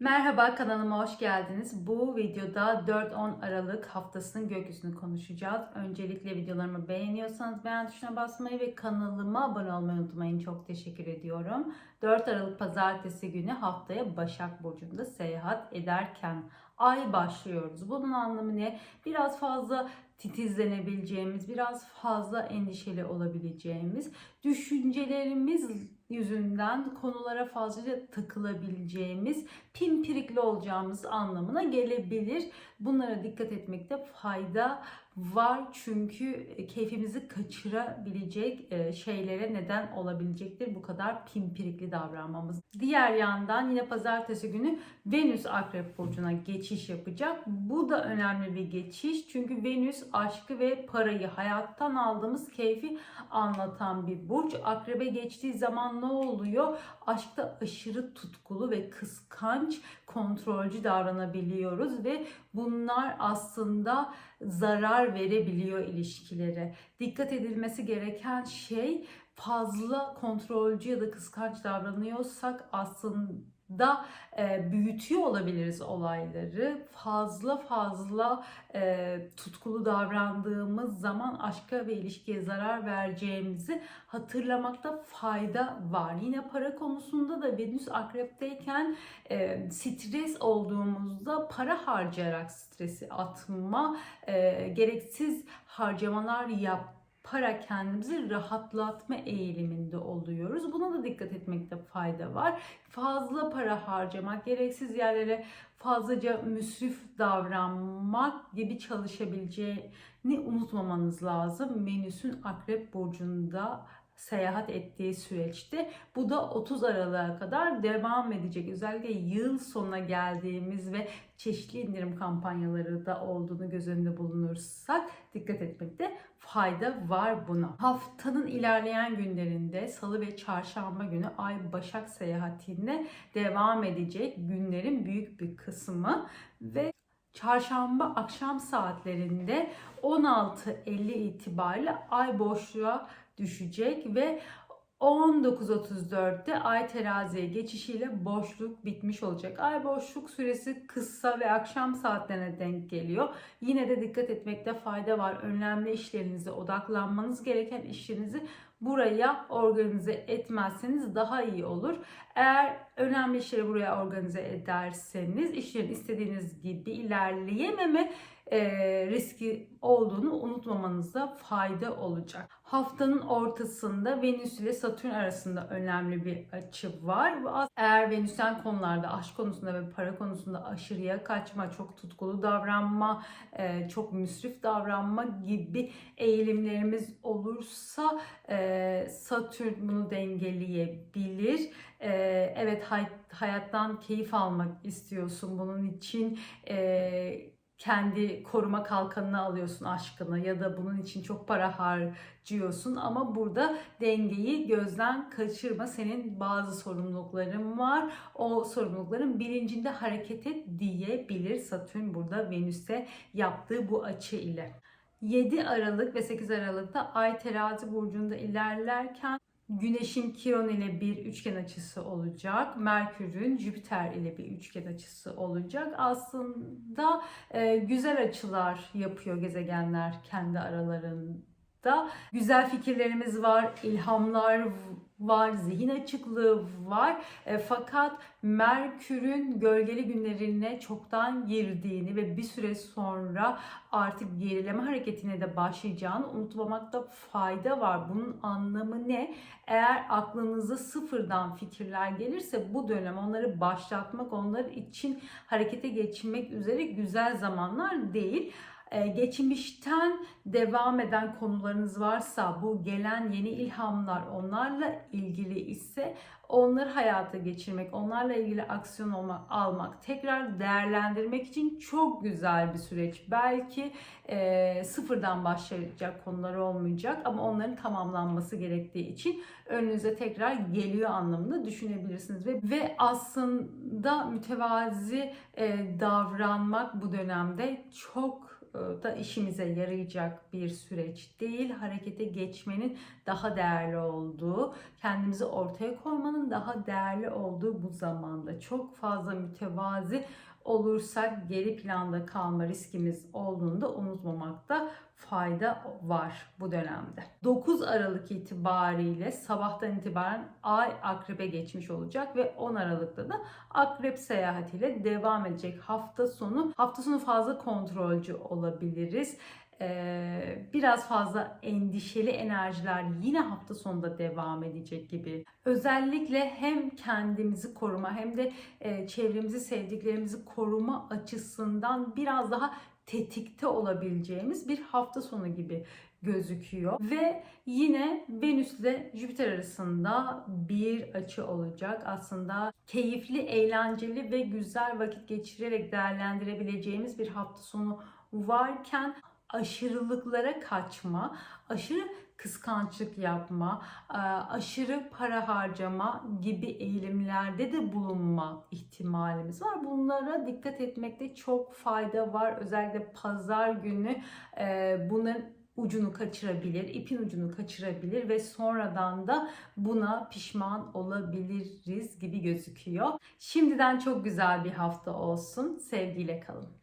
Merhaba kanalıma hoş geldiniz. Bu videoda 4-10 Aralık haftasının gökyüzünü konuşacağız. Öncelikle videolarımı beğeniyorsanız beğen tuşuna basmayı ve kanalıma abone olmayı unutmayın. Çok teşekkür ediyorum. 4 Aralık pazartesi günü haftaya Başak Burcu'nda seyahat ederken ay başlıyoruz. Bunun anlamı ne? Biraz fazla titizlenebileceğimiz, biraz fazla endişeli olabileceğimiz, düşüncelerimiz yüzünden konulara fazlaca takılabileceğimiz, pimpirikli olacağımız anlamına gelebilir. Bunlara dikkat etmekte fayda var çünkü keyfimizi kaçırabilecek e, şeylere neden olabilecektir bu kadar pimpirikli davranmamız. Diğer yandan yine pazartesi günü Venüs Akrep Burcu'na geçiş yapacak. Bu da önemli bir geçiş çünkü Venüs aşkı ve parayı, hayattan aldığımız keyfi anlatan bir burç. Akrebe geçtiği zaman ne oluyor? Aşkta aşırı tutkulu ve kıskanç, kontrolcü davranabiliyoruz ve bunlar aslında zarar verebiliyor ilişkilere. Dikkat edilmesi gereken şey fazla kontrolcü ya da kıskanç davranıyorsak aslında e, büyütüyor olabiliriz olayları. Fazla fazla e, tutkulu davrandığımız zaman aşka ve ilişkiye zarar vereceğimizi hatırlamakta fayda var. Yine para konusunda da Venüs akrepteyken e, stres olduğumuzda para harcayarak stresi atma, e, gereksiz harcamalar yap para kendimizi rahatlatma eğiliminde oluyoruz. Buna da dikkat etmekte fayda var. Fazla para harcamak, gereksiz yerlere fazlaca müsrif davranmak gibi çalışabileceğini unutmamanız lazım. Venüs'ün Akrep Burcu'nda seyahat ettiği süreçte bu da 30 Aralık'a kadar devam edecek. Özellikle yıl sonuna geldiğimiz ve çeşitli indirim kampanyaları da olduğunu göz önünde bulunursak dikkat etmekte fayda var buna. Haftanın ilerleyen günlerinde salı ve çarşamba günü Ay Başak seyahatine devam edecek günlerin büyük bir kısmı ve Çarşamba akşam saatlerinde 16.50 itibariyle ay boşluğa düşecek ve 19.34'te ay teraziye geçişiyle boşluk bitmiş olacak. Ay boşluk süresi kısa ve akşam saatlerine denk geliyor. Yine de dikkat etmekte fayda var. Önemli işlerinize odaklanmanız gereken işlerinizi buraya organize etmezseniz daha iyi olur. Eğer önemli işleri buraya organize ederseniz işlerin istediğiniz gibi ilerleyememe e, riski olduğunu unutmamanızda fayda olacak. Haftanın ortasında Venüs ile Satürn arasında önemli bir açı var. Eğer Venüs'ten konularda aşk konusunda ve para konusunda aşırıya kaçma, çok tutkulu davranma, e, çok müsrif davranma gibi eğilimlerimiz olursa e, Satürn bunu dengeleyebilir. E, evet hayattan keyif almak istiyorsun. Bunun için kendi koruma kalkanını alıyorsun aşkını ya da bunun için çok para harcıyorsun ama burada dengeyi gözden kaçırma. Senin bazı sorumlulukların var. O sorumlulukların bilincinde hareket et diyebilir Satürn burada Venüs'e yaptığı bu açı ile. 7 Aralık ve 8 Aralık'ta Ay terazi burcunda ilerlerken Güneş'in Kiron ile bir üçgen açısı olacak. Merkür'ün Jüpiter ile bir üçgen açısı olacak. Aslında e, güzel açılar yapıyor gezegenler kendi aralarında. Güzel fikirlerimiz var, ilhamlar var, zihin açıklığı var. E, fakat Merkür'ün gölgeli günlerine çoktan girdiğini ve bir süre sonra artık gerileme hareketine de başlayacağını unutmamakta fayda var. Bunun anlamı ne? Eğer aklınıza sıfırdan fikirler gelirse bu dönem onları başlatmak, onlar için harekete geçmek üzere güzel zamanlar değil. Ee, geçmişten devam eden konularınız varsa bu gelen yeni ilhamlar onlarla ilgili ise onları hayata geçirmek, onlarla ilgili aksiyon olmak, almak, tekrar değerlendirmek için çok güzel bir süreç. Belki e, sıfırdan başlayacak konular olmayacak ama onların tamamlanması gerektiği için önünüze tekrar geliyor anlamında düşünebilirsiniz. Ve, ve aslında mütevazi e, davranmak bu dönemde çok da işimize yarayacak bir süreç değil. Harekete geçmenin daha değerli olduğu, kendimizi ortaya koymanın daha değerli olduğu bu zamanda çok fazla mütevazi olursak geri planda kalma riskimiz olduğunu da unutmamakta fayda var bu dönemde. 9 Aralık itibariyle sabahtan itibaren ay akrebe geçmiş olacak ve 10 Aralık'ta da akrep seyahatiyle devam edecek hafta sonu. Hafta sonu fazla kontrolcü olabiliriz. Biraz fazla endişeli enerjiler yine hafta sonunda devam edecek gibi. Özellikle hem kendimizi koruma hem de çevremizi, sevdiklerimizi koruma açısından biraz daha tetikte olabileceğimiz bir hafta sonu gibi gözüküyor. Ve yine Venüs ile Jüpiter arasında bir açı olacak. Aslında keyifli, eğlenceli ve güzel vakit geçirerek değerlendirebileceğimiz bir hafta sonu varken aşırılıklara kaçma, aşırı kıskançlık yapma, aşırı para harcama gibi eğilimlerde de bulunma ihtimalimiz var. Bunlara dikkat etmekte çok fayda var. Özellikle pazar günü bunların ucunu kaçırabilir, ipin ucunu kaçırabilir ve sonradan da buna pişman olabiliriz gibi gözüküyor. Şimdiden çok güzel bir hafta olsun. Sevgiyle kalın.